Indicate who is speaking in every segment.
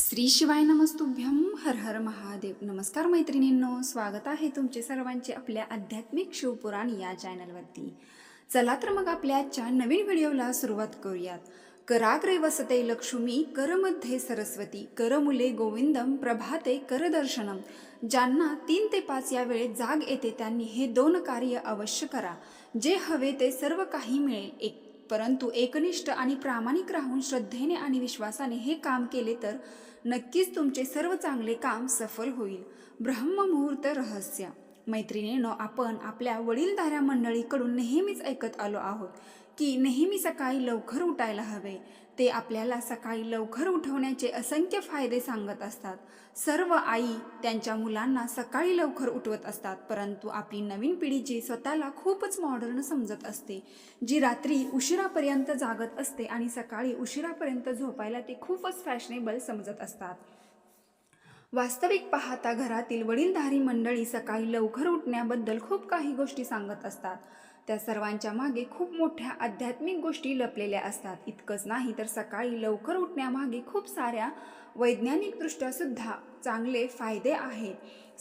Speaker 1: श्री शिवाय नमस्तुभ्यम हर हर महादेव. नमस्कार मैत्रिणींनो स्वागत आहे तुमचे सर्वांचे आपल्या आध्यात्मिक शिवपुराण या चॅनलवरती. चला तर मग आपल्या आजच्या नवीन व्हिडिओला सुरुवात करूयात. कराग्रे वसते लक्ष्मी करमध्ये सरस्वती करमुले गोविंदम प्रभाते करदर्शनम ज्यांना तीन ते पाच या वेळेत जाग येते त्यांनी हे दोन कार्य अवश्य करा. जे हवे ते सर्व काही मिळेल. एक परंतु एकनिष्ठ आणि प्रामाणिक राहून श्रद्धेने आणि विश्वासाने हे काम केले तर नक्कीच तुमचे सर्व चांगले काम सफल होईल. ब्रह्ममुहूर्त रहस्य. मैत्रिणीनो आपण आपल्या वडीलधाऱ्या मंडळीकडून नेहमीच ऐकत आलो आहोत की नेहमी सकाळी लवकर उठायला हवे. ते आपल्याला सकाळी लवकर उठवण्याचे असंख्य फायदे सांगत असतात. सर्व आई त्यांच्या मुलांना सकाळी लवकर उठवत असतात परंतु आपली नवीन पिढी जी स्वतःला खूपच मॉडर्न समजत असते जी रात्री उशिरापर्यंत जागत असते आणि सकाळी उशिरापर्यंत झोपायला ते खूपच फॅशनेबल समजत असतात. वास्तविक पाहता घरातील वडीलधारी मंडळी सकाळी लवकर उठण्याबद्दल खूप काही गोष्टी सांगत असतात. त्या सर्वांच्या मागे खूप मोठ्या आध्यात्मिक गोष्टी लपलेल्या असतात. इतकंच नाही तर सकाळी लवकर उठण्यामागे खूप साऱ्या वैज्ञानिकदृष्ट्यासुद्धा चांगले फायदे आहेत.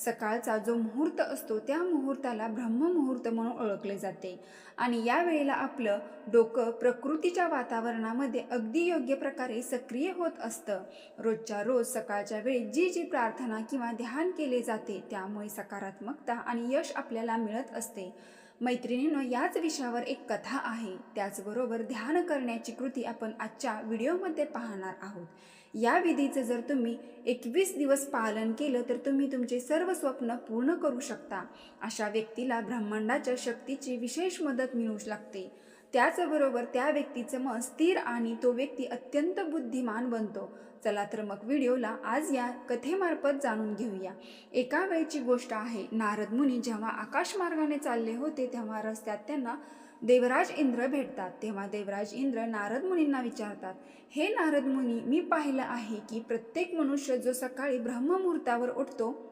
Speaker 1: सकाळचा जो मुहूर्त असतो त्या मुहूर्ताला ब्रह्ममुहूर्त म्हणून ओळखले जाते. आणि या वेळेला आपलं डोकं प्रकृतीच्या वातावरणामध्ये अगदी योग्य प्रकारे सक्रिय होत असतं. रोजच्या रोज सकाळच्या वेळी जी जी प्रार्थना किंवा ध्यान केले जाते त्यामुळे सकारात्मकता आणि यश आपल्याला मिळत असते. मैत्रिणीनं याच विषयावर एक कथा आहे. त्याचबरोबर ध्यान करण्याची कृती आपण आजच्या व्हिडिओमध्ये पाहणार आहोत. या विधीचं जर तुम्ही एकवीस दिवस पालन केलं तर तुम्ही तुमचे सर्व स्वप्न पूर्ण करू शकता. अशा व्यक्तीला ब्रह्मांडाच्या शक्तीची विशेष मदत मिळू लागते. त्याचबरोबर त्या व्यक्तीचं मन स्थिर आणि तो व्यक्ती अत्यंत बुद्धिमान बनतो. चला तर मग व्हिडिओला आज या कथेमार्फत जाणून घेऊया. एका वेळची गोष्ट आहे नारद मुनी जेव्हा आकाशमार्गाने चालले होते तेव्हा रस्त्यात त्यांना देवराज इंद्र भेटतात. तेव्हा देवराज इंद्र नारद मुनींना विचारतात हे नारद मुनी मी पाहिलं आहे की प्रत्येक मनुष्य जो सकाळी ब्रह्ममुहूर्तावर उठतो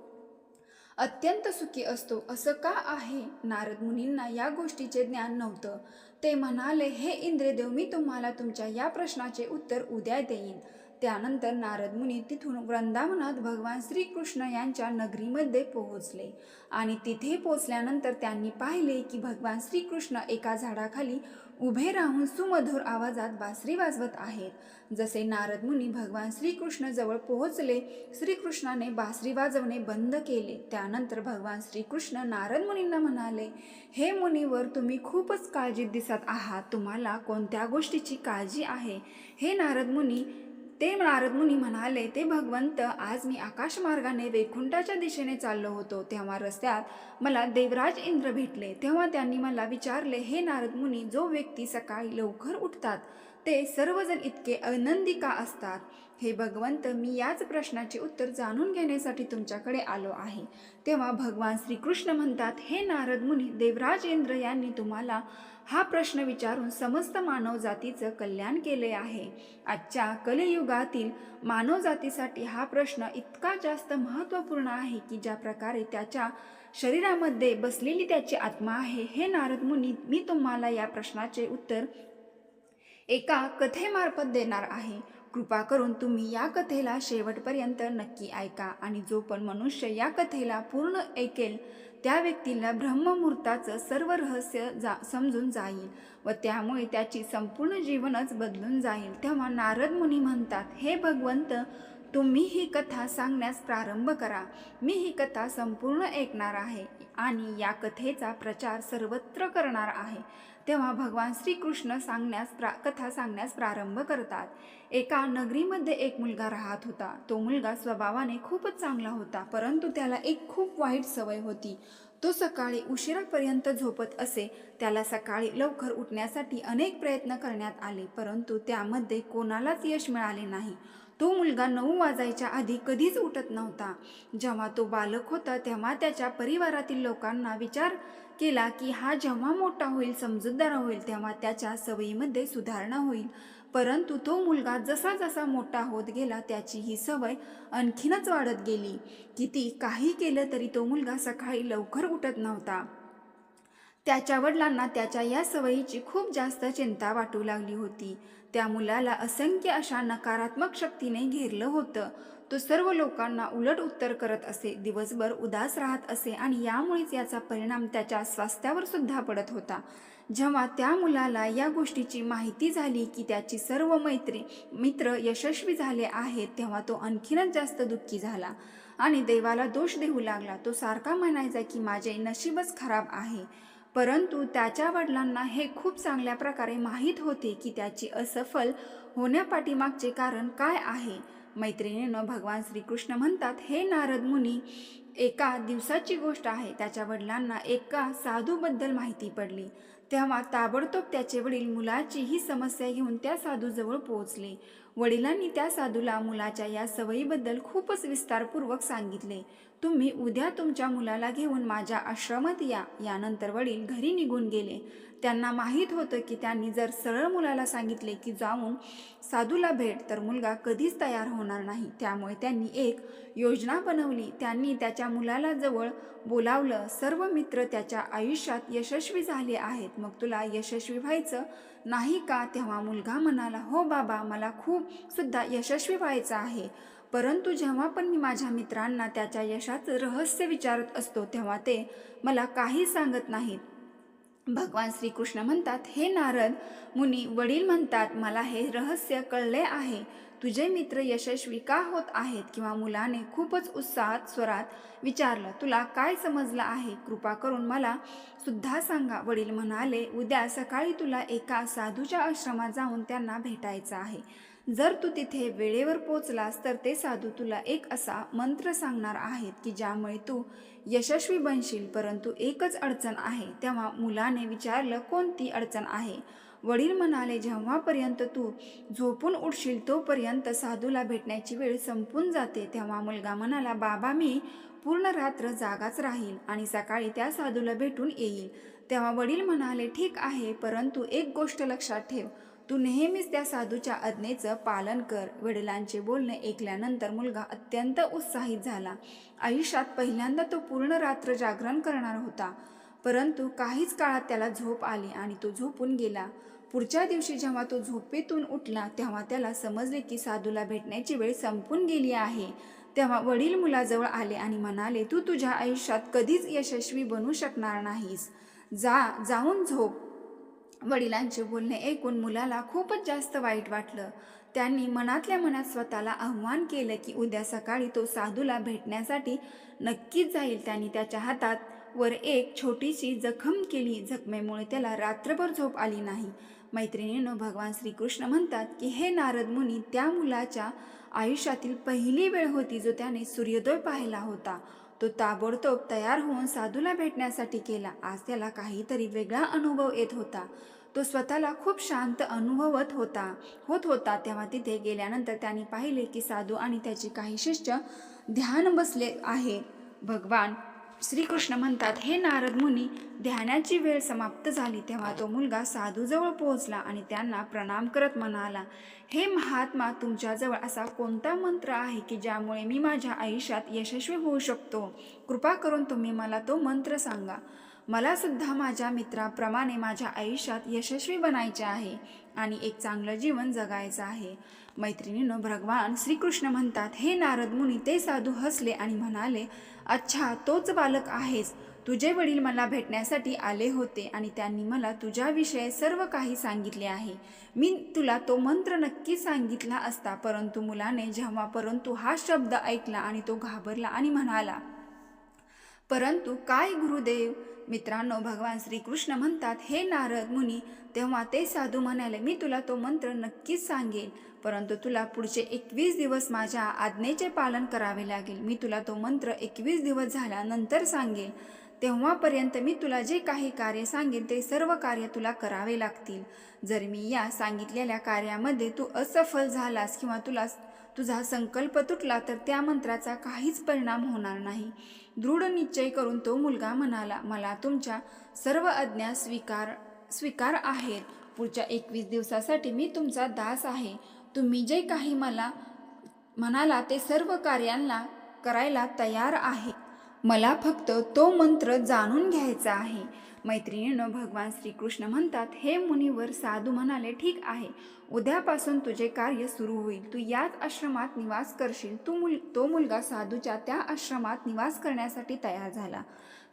Speaker 1: अत्यंत सुखी असतो. असं का आहे नारद मुनींना या गोष्टीचे ज्ञान नव्हतं. ते म्हणाले हे इंद्रदेव मी तुम्हाला तुमच्या या प्रश्नाचे उत्तर उद्या देईन. त्यानंतर नारद मुनी तिथून वृंदावनात भगवान श्रीकृष्ण यांच्या नगरीमध्ये पोहोचले. आणि तिथे पोचल्यानंतर त्यांनी पाहिले की भगवान श्रीकृष्ण एका झाडाखाली उभे राहून सुमधुर आवाजात बासरी वाजवत आहेत. जसे नारद मुनी भगवान श्रीकृष्ण जवळ पोहोचले श्रीकृष्णाने बासरी वाजवणे बंद केले. त्यानंतर भगवान श्रीकृष्ण नारद मुनींना म्हणाले हे मुनीवर तुम्ही खूपच काळजीत दिसत आहात. तुम्हाला कोणत्या गोष्टीची काळजी आहे हे नारद मुनी ते नारद मुनी म्हणाले ते भगवंत आज मी आकाशमार्गाने वैकुंठाच्या दिशेने चाललो होतो. तेव्हा रस्त्यात मला देवराज इंद्र भेटले. तेव्हा त्यांनी मला विचारले हे नारद मुनी जो व्यक्ती सकाळी लवकर उठतात ते सर्वजण इतके आनंदी का असतात? हे भगवंत मी याच प्रश्नाचे उत्तर जाणून घेण्यासाठी तुमच्याकडे आलो आहे. तेव्हा भगवान श्रीकृष्ण म्हणतात हे नारद मुनी देवराज इंद्र यांनी तुम्हाला हा प्रश्न विचारून समस्त मानवजातीचं कल्याण केले आहे. आजच्या कलियुगातील मानवजातीसाठी हा प्रश्न इतका जास्त महत्त्वपूर्ण आहे की ज्या प्रकारे त्याच्या शरीरामध्ये बसलेली त्याची आत्मा आहे हे नारद मुनी मी तुम्हाला या प्रश्नाचे उत्तर एका कथेमार्फत देणार आहे. कृपा करून तुम्ही या कथेला शेवटपर्यंत नक्की ऐका आणि जो पण मनुष्य या कथेला पूर्ण ऐकेल त्या व्यक्तीला ब्रह्ममुहूर्ताचं सर्व रहस्य जा समजून जाईल व त्यामुळे त्याची संपूर्ण जीवनच बदलून जाईल. तेव्हा नारद मुनी म्हणतात हे भगवंत तुम्ही ही कथा सांगण्यास प्रारंभ करा. मी ही कथा संपूर्ण ऐकणार आहे आणि या कथेचा प्रचार सर्वत्र करणार आहे. तेव्हा भगवान श्रीकृष्ण सांगण्यास प्रा कथा सांगण्यास प्रारंभ करतात. एका नगरीमध्ये एक मुलगा राहत होता. तो मुलगा स्वभावाने खूपच चांगला होता परंतु त्याला एक खूप वाईट सवय होती. तो सकाळी उशिरापर्यंत झोपत असे. त्याला सकाळी लवकर उठण्यासाठी अनेक प्रयत्न करण्यात आले परंतु त्यामध्ये कोणालाच यश मिळाले नाही. तो मुलगा नऊ वाजायच्या आधी कधीच उठत नव्हता. जेव्हा तो बालक होता तेव्हा त्याच्या परिवारातील लोकांना विचार केला की हा जेव्हा मोठा होईल समजूतदार होईल तेव्हा त्याच्या सवयीमध्ये सुधारणा होईल. परंतु तो मुलगा जसा जसा मोठा होत गेला त्याची ही सवय आणखीनच वाढत गेली. किती काही केलं तरी तो मुलगा सकाळी लवकर उठत नव्हता. त्याच्या वडिलांना त्याच्या या सवयीची खूप जास्त चिंता वाटू लागली होती. त्या मुलाला असंख्य अशा नकारात्मक शक्तीने घेरलं होतं. तो सर्व लोकांना उलट उत्तर करत असे दिवसभर उदास राहत असे आणि यामुळेच याचा परिणाम त्याच्या स्वास्थ्यावर सुद्धा पडत होता. जेव्हा त्या मुलाला या गोष्टीची माहिती झाली की त्याची सर्व मैत्री मित्र यशस्वी झाले आहेत तेव्हा तो आणखीनच जास्त दुःखी झाला आणि देवाला दोष देऊ लागला. तो सारखा म्हणायचा की माझे नशीबच खराब आहे. परंतु त्याच्या वडिलांना हे खूप चांगल्या प्रकारे माहीत होते की त्याची असफल होण्यापाठीमागचे कारण काय आहे. मैत्रिणीनं भगवान श्रीकृष्ण म्हणतात हे नारद मुनी एका दिवसाची गोष्ट आहे. त्याच्या वडिलांना एका साधूबद्दल माहिती पडली. तेव्हा ताबडतोब त्याचे वडील मुलाची ही समस्या घेऊन त्या साधूजवळ पोहोचले. वडिलांनी त्या साधूला मुलाच्या या सवयीबद्दल खूपच विस्तारपूर्वक सांगितले. तुम्ही उद्या तुमच्या मुलाला घेऊन माझ्या आश्रमात या. यानंतर वडील घरी निघून गेले. त्यांना माहीत होतं की त्यांनी जर सरळ मुलाला सांगितले की जाऊन साधूला भेट तर मुलगा कधीच तयार होणार नाही. त्यामुळे त्यांनी एक योजना बनवली. त्यांनी त्याच्या मुलाला जवळ बोलावलं. सर्व मित्र त्याच्या आयुष्यात यशस्वी झाले आहेत. मग तुला यशस्वी व्हायचं नाही का? तेव्हा मुलगा म्हणाला हो बाबा मला खूप सुद्धा यशस्वी व्हायचं आहे. परंतु जेव्हा पण मी माझ्या मित्रांना त्याच्या यशाचं रहस्य विचारत असतो तेव्हा ते मला काही सांगत नाहीत. भगवान श्रीकृष्ण म्हणतात हे नारद मुनी वडील म्हणतात मला हे रहस्य कळले आहे. तुझे मित्र यशस्वी का होत आहेत? किंवा मुलाने खूपच उत्साहात स्वरात विचारलं तुला काय समजलं आहे? कृपा करून मला सुद्धा सांगा. वडील म्हणाले उद्या सकाळी तुला एका साधूच्या आश्रमात जाऊन त्यांना भेटायचं आहे. जर तू तिथे वेळेवर पोचलास तर ते साधू तुला एक असा मंत्र सांगणार आहेत की ज्यामुळे तू यशस्वी बनशील. परंतु एकच अडचण आहे. तेव्हा मुलाने विचारलं कोणती अडचण आहे? वडील म्हणाले जेव्हापर्यंत तू झोपून उठशील तोपर्यंत साधूला भेटण्याची वेळ संपून जाते. तेव्हा मुलगा म्हणाला बाबा मी पूर्ण रात्र जागाच राहील आणि सकाळी त्या साधूला भेटून येईल. तेव्हा वडील म्हणाले ठीक आहे परंतु एक गोष्ट लक्षात ठेव. तू नेहमीच त्या साधूच्या आज्ञेचं पालन कर. वडिलांचे बोलणे ऐकल्यानंतर मुलगा अत्यंत उत्साहित झाला. आयुष्यात पहिल्यांदा तो पूर्ण रात्र जागरण करणार होता. परंतु काहीच काळात त्याला झोप आली आणि तो झोपून गेला. पुढच्या दिवशी जेव्हा तो झोपेतून उठला तेव्हा त्याला समजले की साधूला भेटण्याची वेळ संपून गेली आहे. तेव्हा वडील मुलाजवळ आले आणि म्हणाले तू तुझ्या आयुष्यात कधीच यशस्वी बनू शकणार नाहीस. जा जाऊन झोप. वडिलांचे बोलणे ऐकून मुलाला खूपच जास्त वाईट वाटलं. त्यांनी मनातल्या मनात स्वतःला आव्हान केलं की उद्या सकाळी तो साधूला भेटण्यासाठी नक्कीच जाईल. त्यांनी त्याच्या हातात वर एक छोटीशी जखम केली. जखमेमुळे त्याला रात्रभर झोप आली नाही. मैत्रिणीनं भगवान श्रीकृष्ण म्हणतात की हे नारद मुनी त्या मुलाच्या आयुष्यातील पहिली वेळ होती जो त्याने सूर्योदय पाहिला होता. तो ताबडतोब तयार होऊन साधूला भेटण्यासाठी केला आज त्याला काहीतरी वेगळा अनुभव येत होता. तो स्वतःला खूप शांत अनुभवत होता. होत होता तेव्हा तिथे गेल्यानंतर त्याने पाहिले की साधू आणि त्याचे काही शिष्य ध्यान बसले आहे. भगवान श्रीकृष्ण म्हणतात हे नारद मुनी ध्यानाची वेळ समाप्त झाली तेव्हा तो मुलगा साधूजवळ पोहोचला आणि त्यांना प्रणाम करत म्हणाला हे महात्मा तुमच्याजवळ असा कोणता मंत्र आहे की ज्यामुळे मी माझ्या आयुष्यात यशस्वी होऊ शकतो? कृपा करून तुम्ही मला तो मंत्र सांगा. मला सुद्धा माझ्या मित्राप्रमाणे माझ्या आयुष्यात यशस्वी बनायचे आहे आणि एक चांगलं जीवन जगायचं आहे. मैत्रिणीनं भगवान श्रीकृष्ण म्हणतात हे नारद मुनी ते साधू हसले आणि म्हणाले अच्छा तोच बालक आहेस. तुझे वडील मला भेटण्यासाठी आले होते आणि त्यांनी मला तुझ्याविषयी सर्व काही सांगितले आहे. मी तुला तो मंत्र नक्की सांगितला असता परंतु मुलाने जेव्हा परंतु हा शब्द ऐकला आणि तो घाबरला आणि म्हणाला परंतु काय गुरुदेव? मित्रांनो भगवान श्रीकृष्ण म्हणतात हे नारद मुनी तेव्हा ते साधू म्हणाले मी तुला तो मंत्र नक्कीच सांगेन. परंतु तुला पुढचे एकवीस दिवस माझ्या आज्ञेचे पालन करावे लागेल. मी तुला तो मंत्र एकवीस दिवस झाल्यानंतर सांगेल. तेव्हापर्यंत मी तुला जे काही कार्य सांगेन ते सर्व कार्य तुला करावे लागतील. जर मी या सांगितलेल्या कार्यामध्ये तू असफल झालास किंवा तुला तुझा संकल्प तुटला तर त्या मंत्राचा काहीच परिणाम होणार नाही. दृढ निश्चय करून तो मुलगा म्हणाला मला तुमच्या सर्व आज्ञा स्वीकार स्वीकार आहेत. पुढच्या एकवीस दिवसासाठी मी तुमचा दास आहे. तुम्ही जे काही मला म्हणाला ते सर्व कार्यांना करायला तयार आहे. मला फक्त तो मंत्र जाणून घ्यायचा आहे. मैत्रिणीनं भगवान श्रीकृष्ण म्हणतात हे मुनीवर साधू म्हणाले ठीक आहे. उद्यापासून तुझे कार्य सुरू होईल. तू याच आश्रमात निवास करशील. तू मुल तो मुलगा साधूच्या त्या आश्रमात निवास करण्यासाठी तयार झाला.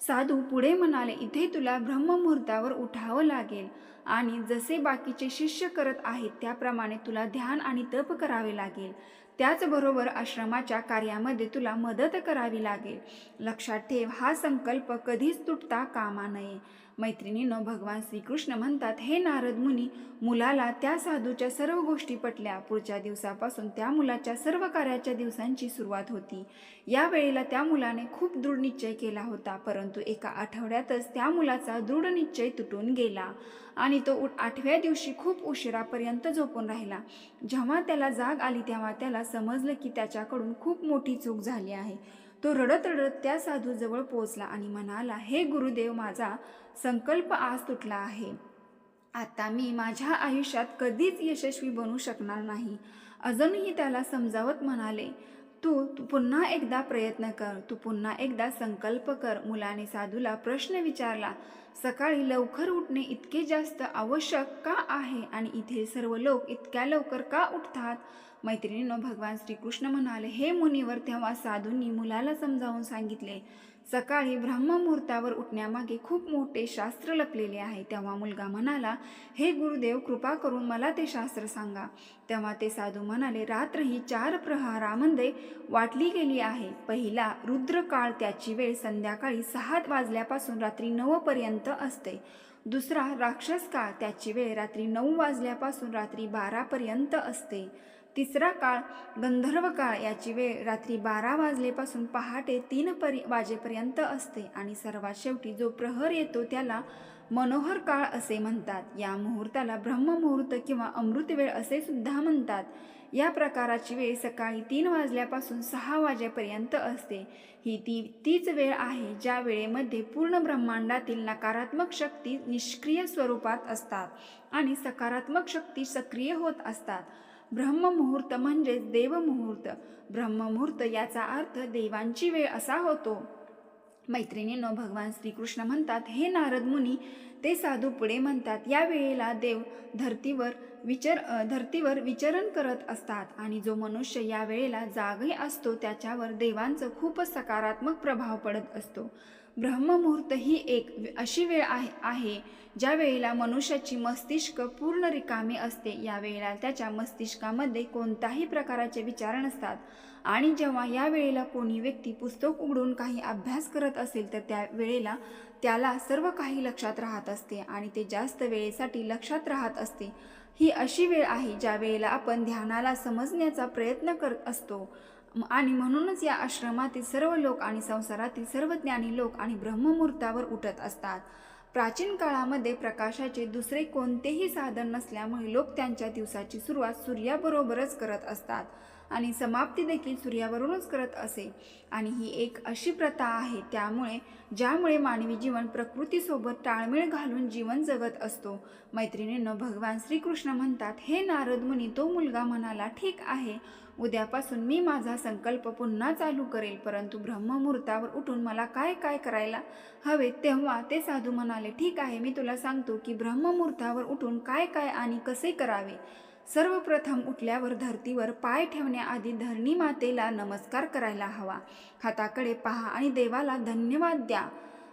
Speaker 1: साधू पुढे म्हणाले इथे तुला ब्रह्ममुहूर्तावर उठावं लागेल. आणि जसे बाकीचे शिष्य करत आहेत त्याप्रमाणे तुला ध्यान आणि तप करावे लागेल. त्याचबरोबर आश्रमाच्या कार्यामध्ये तुला मदत करावी लागेल. लक्षात ठेव हा संकल्प कधीच तुटता कामा नये. मैत्रिणीनं भगवान श्रीकृष्ण म्हणतात हे नारद मुनी मुलाला त्या साधूच्या सर्व गोष्टी पटल्या. पुढच्या दिवसापासून त्या मुलाच्या सर्व कार्याच्या दिवसांची सुरुवात होती. या वेळेला त्या मुलाने खूप दृढ निश्चय केला होता परंतु एका आठवड्यातच त्या मुलाचा दृढ निश्चय तुटून गेला आणि तो उठ आठव्या दिवशी खूप उशिरापर्यंत झोपून राहिला. जेव्हा त्याला जाग आली तेव्हा त्याला समजलं की त्याच्याकडून खूप मोठी चूक झाली आहे. तो रडत रडत त्या साधूजवळ पोचला आणि म्हणाला हे गुरुदेव माझा संकल्प आज तुटला आहे. आता मी माझ्या आयुष्यात कधीच यशस्वी बनू शकणार नाही. अजूनही त्याला समजावत म्हणाले तू तू पुन्हा एकदा प्रयत्न कर. तू पुन्हा एकदा संकल्प कर. मुलाने साधूला प्रश्न विचारला सकाळी लवकर उठणे इतके जास्त आवश्यक का आहे? आणि इथे सर्व लोक इतक्या लवकर का उठतात? मैत्रिणीनं भगवान श्रीकृष्ण म्हणाले हे मुनीवर तेव्हा साधूंनी मुलाला समजावून सांगितले सकाळी ब्रह्ममुहूर्तावर उठण्यामागे खूप मोठे शास्त्र लपलेले आहे. तेव्हा मुलगा म्हणाला हे गुरुदेव कृपा करून मला ते शास्त्र सांगा. तेव्हा ते साधू म्हणाले रात्र ही चार प्रहारामध्ये वाटली गेली आहे. पहिला रुद्रकाळ त्याची वेळ संध्याकाळी सहा वाजल्यापासून रात्री नऊपर्यंत असते. दुसरा राक्षस काळ त्याची वेळ रात्री नऊ वाजल्यापासून रात्री बारापर्यंत असते. तिसरा काळ गंधर्व काळ याची वेळ रात्री बारा वाजलेपासून पहाटे तीन परी वाजेपर्यंत असते आणि सर्वात शेवटी जो प्रहर येतो त्याला मनोहर काळ असे म्हणतात. या मुहूर्ताला ब्रह्ममुहूर्त किंवा अमृत वेळ असे सुद्धा म्हणतात. या प्रकाराची वेळ सकाळी तीन वाजल्यापासून सहा वाजेपर्यंत असते. ही ती तीच वेळ आहे ज्या वेळेमध्ये पूर्ण ब्रह्मांडातील नकारात्मक शक्ती निष्क्रिय स्वरूपात असतात आणि सकारात्मक शक्ती सक्रिय होत असतात. ब्रह्ममुहूर्त म्हणजेच देवमुहूर्त. ब्रह्ममुहूर्त याचा अर्थ देवांची वेळ असा होतो. मैत्रिणींनो भगवान श्रीकृष्ण म्हणतात हे नारद मुनी ते साधू पुढे म्हणतात या वेळेला देव धर्तीवर विचर धर्तीवर विचरण करत असतात आणि जो मनुष्य या वेळेला जागे असतो त्याच्यावर देवांचं खूप सकारात्मक प्रभाव पडत असतो. ब्रह्ममुहूर्त ही एक अशी वेळ आहे आहे ज्या वेळेला मनुष्याची मस्तिष्क पूर्ण रिकामी असते या वेळेला त्याच्या मस्तिष्कामध्ये कोणताही प्रकाराचे विचार नसतात. आणि जेव्हा या वेळेला कोणी व्यक्ती पुस्तक उघडून काही अभ्यास करत असेल तर त्या वेळेला त्याला सर्व काही लक्षात राहत असते आणि ते जास्त वेळेसाठी लक्षात राहत असते. ही अशी वेळ आहे ज्या वेळेला आपण ध्यानाला समजण्याचा प्रयत्न करत असतो. आणि म्हणूनच या आश्रमातील सर्व लोक आणि संसारातील सर्व ज्ञानी लोक आणि ब्रह्ममुहूर्तावर उठत असतात. प्राचीन काळामध्ये प्रकाशाचे दुसरे कोणतेही साधन नसल्यामुळे लोक त्यांच्या दिवसाची सुरुवात सूर्याबरोबरच करत असतात. आणि समाप्ती देखील सूर्यावरूनच करत असे. आणि ही एक अशी प्रथा आहे त्यामुळे ज्यामुळे मानवी जीवन प्रकृतीसोबत ताळमेळ घालून जीवन जगत असतो. मैत्रिणीनं भगवान श्रीकृष्ण म्हणतात हे नारद मुनी तो मुलगा म्हणाला ठीक आहे. उद्यापासून मी माझा संकल्प पुन्हा चालू करेल. परंतु ब्रह्ममुहूर्तावर उठून मला काय काय करायला हवे तेव्हा ते साधू म्हणाले ठीक आहे मी तुला सांगतो की ब्रह्ममुहूर्तावर उठून काय काय आणि कसे करावे? सर्वप्रथम उठल्यावर धरतीवर पाय ठेवण्याआधी धरणी मातेला नमस्कार करायला हवा. हाताकडे पहा आणि देवाला धन्यवाद द्या.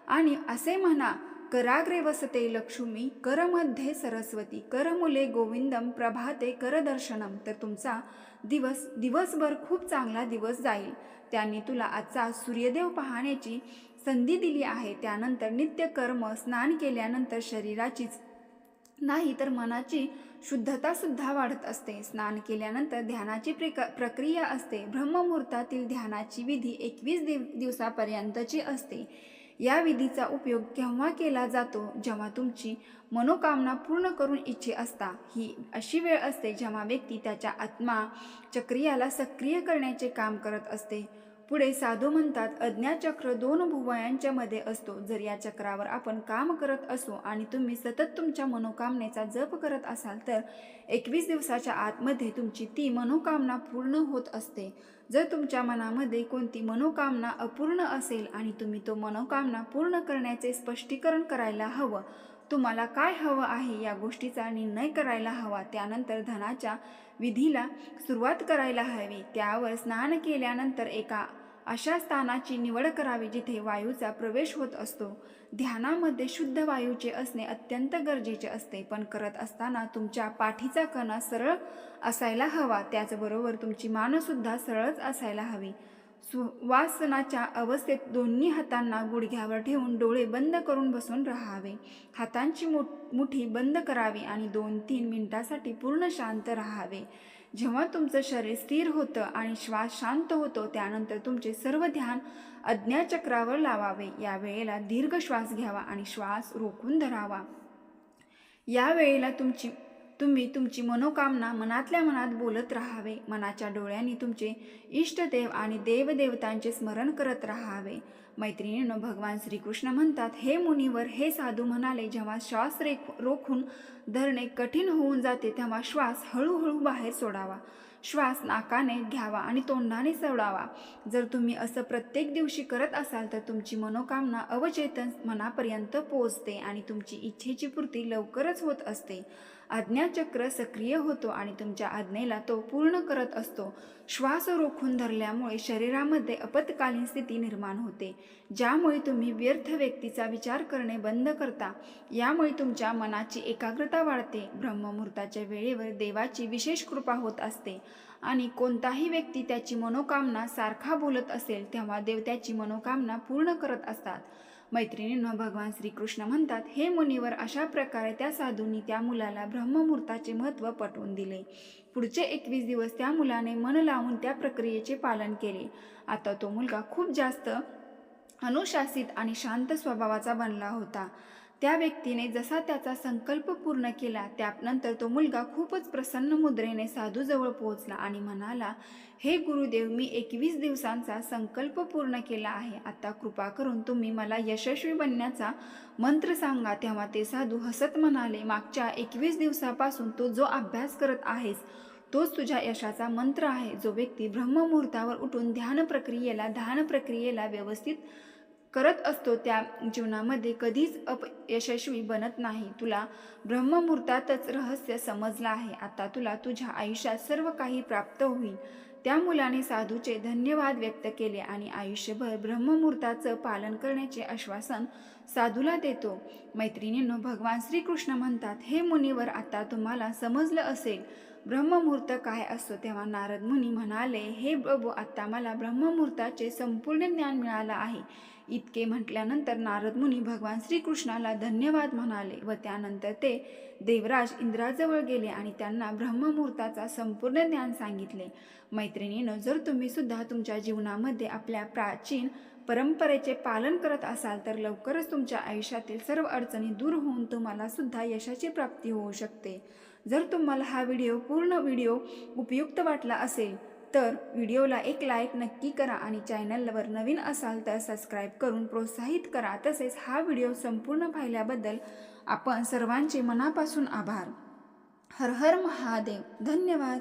Speaker 1: आणि असे म्हणा कराग्रे वसते लक्ष्मी करमध्ये सरस्वती करमुले गोविंदम प्रभाते करदर्शनम. तर तुमचा दिवस दिवसभर खूप चांगला दिवस जाईल. त्यांनी तुला आजचा सूर्यदेव पाहण्याची संधी दिली आहे. त्यानंतर नित्य कर्म स्नान केल्यानंतर शरीराचीच नाही तर मनाची शुद्धता सुद्धा वाढत असते. स्नान केल्यानंतर ध्यानाची प्रिक प्रक्रिया असते. ब्रह्ममुहूर्तातील ध्यानाची विधी एकवीस दिव दिवसापर्यंतची असते. या विधीचा उपयोग केव्हा केला जातो? जेव्हा तुमची मनोकामना पूर्ण करून इच्छे असता. ही अशी वेळ असते जेव्हा व्यक्ती त्याच्या आत्मा चक्रियाला सक्रिय करण्याचे काम करत असते. पुढे साधू म्हणतात अज्ञाचक्र दोन भुवयांच्या मध्ये असतो. जर या चक्रावर आपण काम करत असो आणि तुम्ही सतत तुमच्या मनोकामनेचा जप करत असाल तर एकवीस दिवसाच्या आतमध्ये तुमची ती मनोकामना पूर्ण होत असते. जर तुमच्या मनामध्ये कोणती मनोकामना अपूर्ण असेल आणि तुम्ही तो मनोकामना पूर्ण करण्याचे स्पष्टीकरण करायला हवं तुम्हाला काय हवं आहे या गोष्टीचा निर्णय करायला हवा. त्यानंतर धनाच्या विधीला सुरुवात करायला हवी. त्यावर स्नान केल्यानंतर एका अशा स्थानाची निवड करावी जिथे वायूचा प्रवेश होत असतो. ध्यानामध्ये शुद्ध वायूचे असणे अत्यंत गरजेचे असते पण करत असताना तुमच्या पाठीचा कणा सरळ असायला हवा त्याचबरोबर तुमची मानसुद्धा सरळच असायला हवी. सुवासनाच्या अवस्थेत दोन्ही हातांना गुडघ्यावर ठेवून डोळे बंद करून बसून राहावे. हातांची मु मुठी बंद करावी आणि दोन तीन मिनिटासाठी पूर्ण शांत राहावे. जेव्हा तुमचं शरीर स्थिर होतं आणि श्वास शांत होतो त्यानंतर तुमचे सर्व ध्यान अज्ञाचक्रावर लावावे. या वेळेला दीर्घ श्वास घ्यावा आणि श्वास रोखून धरावा. या वेळेला तुमची तुम्ही तुमची मनोकामना मनातल्या मनात बोलत राहावे. मनाच्या डोळ्यांनी तुमचे इष्टदेव आणि देवदेवतांचे स्मरण करत राहावे. मैत्रिणीनं भगवान श्रीकृष्ण म्हणतात हे मुनीवर हे साधू म्हणाले जेव्हा श्वास रेख रोखून धरणे कठीण होऊन जाते तेव्हा श्वास हळूहळू बाहेर सोडावा. श्वास नाकाने घ्यावा आणि तोंडाने सोडावा. जर तुम्ही असं प्रत्येक दिवशी करत असाल तर तुमची मनोकामना अवचेतन मनापर्यंत पोहोचते आणि तुमची इच्छेची पूर्ती लवकरच होत असते. आज्ञाचक्र सक्रिय होतो आणि तुमच्या आज्ञेला तो पूर्ण करत असतो. श्वास रोखून धरल्यामुळे शरीरामध्ये आपत्कालीन स्थिती निर्माण होते. ज्यामुळे तुम्ही व्यर्थ व्यक्तीचा विचार करणे बंद करता. यामुळे तुमच्या मनाची एकाग्रता वाढते. ब्रह्ममुहूर्ताच्या वेळेवर देवाची विशेष कृपा होत असते. आणि कोणताही व्यक्ती त्याची मनोकामना सारखा बोलत असेल तेव्हा देव त्याची मनोकामना पूर्ण करत असतात. मैत्रिणींना भगवान श्रीकृष्ण म्हणतात हे मुनीवर अशा प्रकारे त्या साधूंनी त्या मुलाला ब्रह्ममुहूर्ताचे महत्त्व पटवून दिले. पुढचे एकवीस दिवस त्या मुलाने मन लावून त्या प्रक्रियेचे पालन केले. आता तो मुलगा खूप जास्त अनुशासित आणि शांत स्वभावाचा बनला होता. त्या व्यक्तीने जसा त्याचा संकल्प पूर्ण केला त्यानंतर तो मुलगा खूपच प्रसन्न मुद्रेने साधूजवळ पोहोचला आणि म्हणाला हे गुरुदेव मी एकवीस दिवसांचा संकल्प पूर्ण केला आहे. आता कृपा करून तुम्ही मला यशस्वी बनण्याचा मंत्र सांगा. तेव्हा ते साधू हसत म्हणाले मागच्या एकवीस दिवसापासून तो जो अभ्यास करत आहेस तोच तुझ्या यशाचा मंत्र आहे. जो व्यक्ती ब्रह्ममुहूर्तावर उठून ध्यान प्रक्रियेला ध्यान प्रक्रियेला व्यवस्थित करत असतो त्या जीवनामध्ये कधीच अपयशस्वी बनत नाही. तुला ब्रह्ममुहूर्तातच रहस्य समजलं आहे. आता तुला तुझ्या आयुष्यात सर्व काही प्राप्त होईल. त्या मुलाने साधूचे धन्यवाद व्यक्त केले आणि आयुष्यभर ब्रह्ममुहूर्ताचं पालन करण्याचे आश्वासन साधूला देतो. मैत्रिणींनो भगवान श्रीकृष्ण म्हणतात हे मुनीवर आता तुम्हाला समजलं असेल. ब्रह्ममुहूर्त काय असतो तेव्हा नारद मुनी म्हणाले हे प्रभू आत्ता मला ब्रह्ममुहूर्ताचे संपूर्ण ज्ञान मिळालं आहे. इतके म्हटल्यानंतर नारद मुनी भगवान श्रीकृष्णाला धन्यवाद म्हणाले व त्यानंतर ते देवराज इंद्राजवळ गेले आणि त्यांना ब्रह्ममुहूर्ताचा संपूर्ण ज्ञान सांगितले. मैत्रिणीनं जर तुम्ही सुद्धा तुमच्या जीवनामध्ये आपल्या प्राचीन परंपरेचे पालन करत असाल तर लवकरच तुमच्या आयुष्यातील सर्व अडचणी दूर होऊन तुम्हाला सुद्धा यशाची प्राप्ती होऊ शकते. जर तुम्हाला हा व्हिडिओ पूर्ण व्हिडिओ उपयुक्त वाटला असेल तर व्हिडिओला एक लाईक नक्की करा आणि चॅनलवर नवीन असाल तर सबस्क्राईब करून प्रोत्साहित करा. तसेच हा व्हिडिओ संपूर्ण पाहिल्याबद्दल आपण सर्वांचे मनापासून आभार. हर हर महादेव. धन्यवाद.